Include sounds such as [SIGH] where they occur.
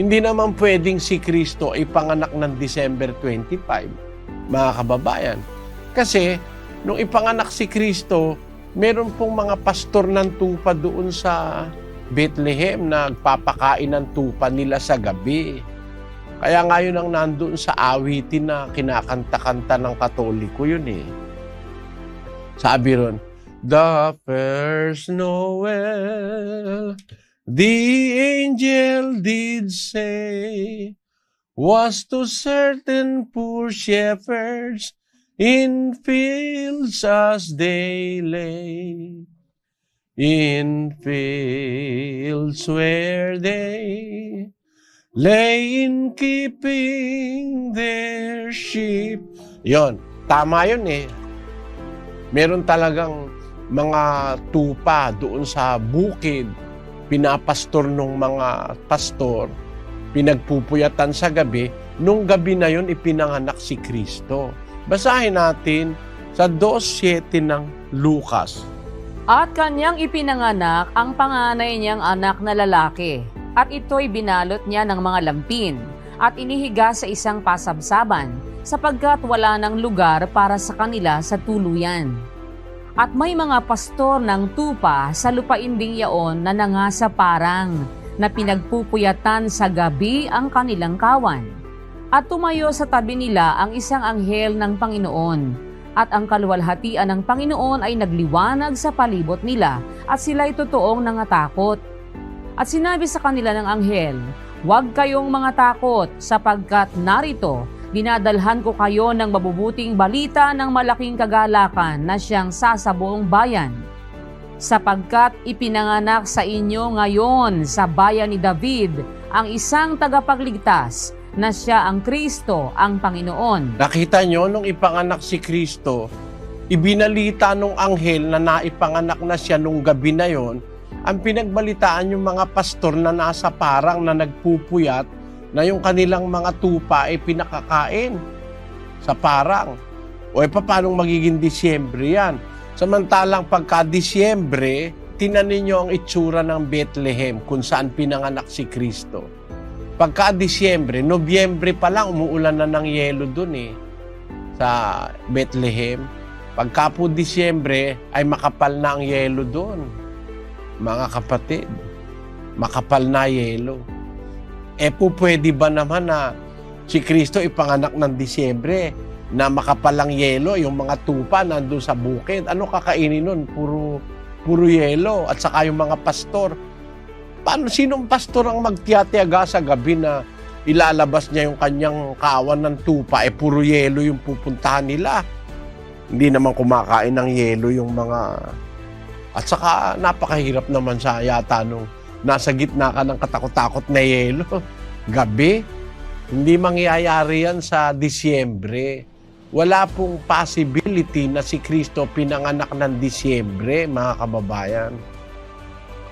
Hindi naman pwedeng si Kristo ay panganak ng December 25, mga kababayan. Kasi, nung ipanganak si Kristo, meron pong mga pastor ng tupa doon sa Bethlehem na nagpapakain ng tupa nila sa gabi. Kaya ngayon ang nandoon sa awitin na kinakanta-kanta ng katoliko yun eh. Sabi ron, The first Noel, the angel did say, was to certain poor shepherds in fields as they lay. In fields where they lay in keeping their sheep. Yon, tama yun eh. Meron talagang mga tupa doon sa bukid, pinapastor ng mga pastor, pinagpupuyatan sa gabi, nung gabi na yon ipinanganak si Kristo. Basahin natin sa 2.7 ng Lucas. At kanyang ipinanganak ang panganay niyang anak na lalaki. At ito'y binalot niya ng mga lampin at inihiga sa isang pasabsaban sapagkat wala ng lugar para sa kanila sa tuluyan. At may mga pastor ng tupa sa lupain ding yaon na nangasa parang na pinagpupuyatan sa gabi ang kanilang kawan. At tumayo sa tabi nila ang isang anghel ng Panginoon at ang kaluwalhatian ng Panginoon ay nagliwanag sa palibot nila at sila'y totoong nangatakot. At sinabi sa kanila ng anghel, Huwag kayong mga takot sapagkat narito, dinadalhan ko kayo ng mabubuting balita ng malaking kagalakan na siyang sasabuong bayan. Sapagkat ipinanganak sa inyo ngayon sa bayan ni David ang isang tagapagligtas na siya ang Kristo, ang Panginoon. Nakita nyo, nung ipanganak si Kristo, ibinalita nung anghel na naipanganak na siya nung gabi na yon, ang pinagbalitaan yung mga pastor na nasa parang na nagpupuyat na yung kanilang mga tupa ay pinakakain sa parang. O e paano magiging Disyembre yan? Samantalang pagka Disyembre, tinanin nyo ang itsura ng Bethlehem kung saan pinanganak si Kristo. Pagka Disyembre, Nobyembre pa lang umuulan na ng yelo dun eh sa Bethlehem. Pagka po Disyembre ay makapal na ang yelo doon. Mga kapatid, makapal na yelo. E po pwede ba naman na si Kristo ipanganak ng Disyembre na makapalang yelo, yung mga tupa nandun sa bukid. Ano kakainin nun? Puro, puro yelo. At saka yung mga pastor. Paano, sinong pastor ang magtiyatiyaga sa gabi na ilalabas niya yung kanyang kawan ng tupa, eh puro yelo yung pupuntahan nila. Hindi naman kumakain ng yelo yung mga... At saka napakahirap naman sa yata nung nasa gitna ka ng katakot-takot na yelo. [LAUGHS] Gabi. Hindi mangyayari yan sa Disyembre. Wala pong possibility na si Kristo pinanganak ng Disyembre, mga kababayan.